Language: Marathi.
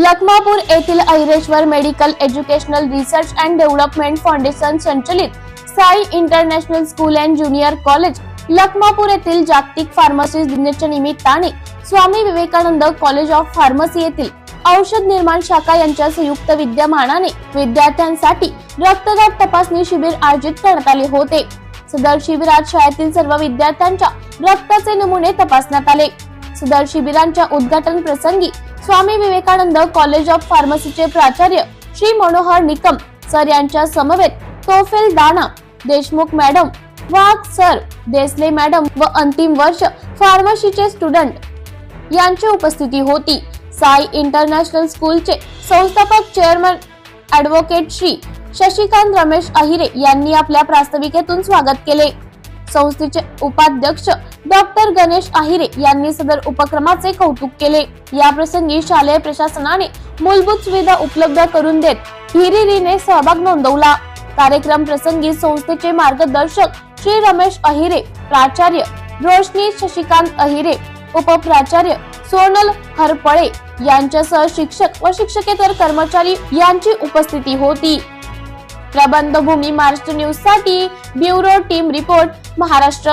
लखमापूर येथील Aireshwar medical educational research and development foundation संचलित Sai international school and junior college Lakhmapur येथील जागतिक फार्मसी दिनाच्या निमित्ताने Swami Vivekanand college of pharmacy येथील औषध निर्माण शाखा यांच्या संयुक्त विद्यमानाने विद्यार्थ्यांसाठी रक्तदाब तपासणी शिबिर आयोजित करण्यात आले होते. सदर शिबिरात शाळेतील सर्व विद्यार्थ्यांच्या रक्ताचे नमुने तपासण्यात आले. सदर शिबिरांच्या उद्घाटन प्रसंगी स्वामी विवेकानंद कॉलेज ऑफ फार्मसीचे प्राचार्य श्री मनोहर निकम सर यांच्या समवेत Tofel Dana Deshmukh madam Wagh sir Desale madam व अंतिम वर्ष फार्मसीचे स्टुडंट यांची उपस्थिती होती. साई इंटरनॅशनल स्कूलचे संस्थापक चेअरमन ॲडव्होकेट श्री शशिकांत रमेश अहिरे यांनी आपल्या प्रास्ताविकेतून स्वागत केले. संस्थेचे उपाध्यक्ष डॉक्टर गणेश अहिरे यांनी सदर उपक्रमाचे कौतुक केले. या प्रसंगी शालेय प्रशासनाने मूलभूत सुविधा उपलब्ध करून देत हिरिरीने सहभाग नोंदवला. कार्यक्रम प्रसंगी संस्थेचे मार्गदर्शक श्री रमेश अहिरे प्राचार्य रोशनी शशिकांत अहिरे उपप्राचार्य सोनल हरपळे यांच्यासह शिक्षक व शिक्षकेतर कर्मचारी यांची उपस्थिती होती. प्रबंधभूमी महाराष्ट्र न्यूजसाठी ब्युरो टीम रिपोर्ट महाराष्ट्र.